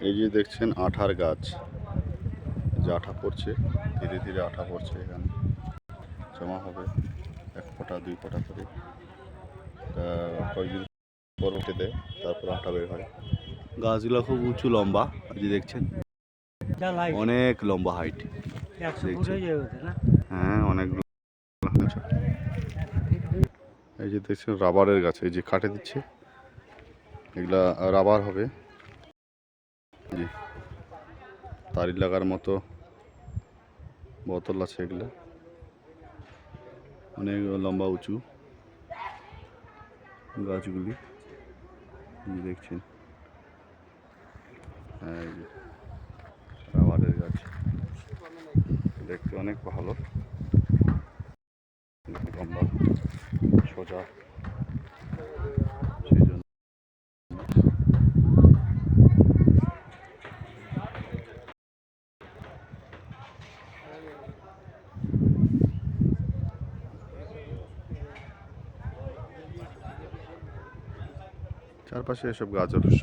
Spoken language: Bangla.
এই যে দেখছেন আঠার গাছ। যে আঠা পড়ছে ধীরে ধীরে আঠা পড়ছে এখানে। জমা হবে এক ফোঁটা দুই ফোঁটা করে। কয়েকদিন পর উঠে দেয় তারপর আঠা বের হয়। গাছগুলো খুব উঁচু লম্বা এই যে দেখছেন? অনেক লম্বা হাইট হয়ে হ্যাঁ অনেক এই যে দেখছেন রাবারের গাছ এই যে কাটে দিচ্ছে। এগুলা রাবার হবে। জি। তারি লাগার মতো বোতল আছে এগুলা। অনেক লম্বা উঁচু গাছগুলি। দেখছেন। হ্যাঁ রাবারের গাছ। দেখতে অনেক ভালো। লম্বা, সোজা। চারপাশে এসব গাছ অবশ্য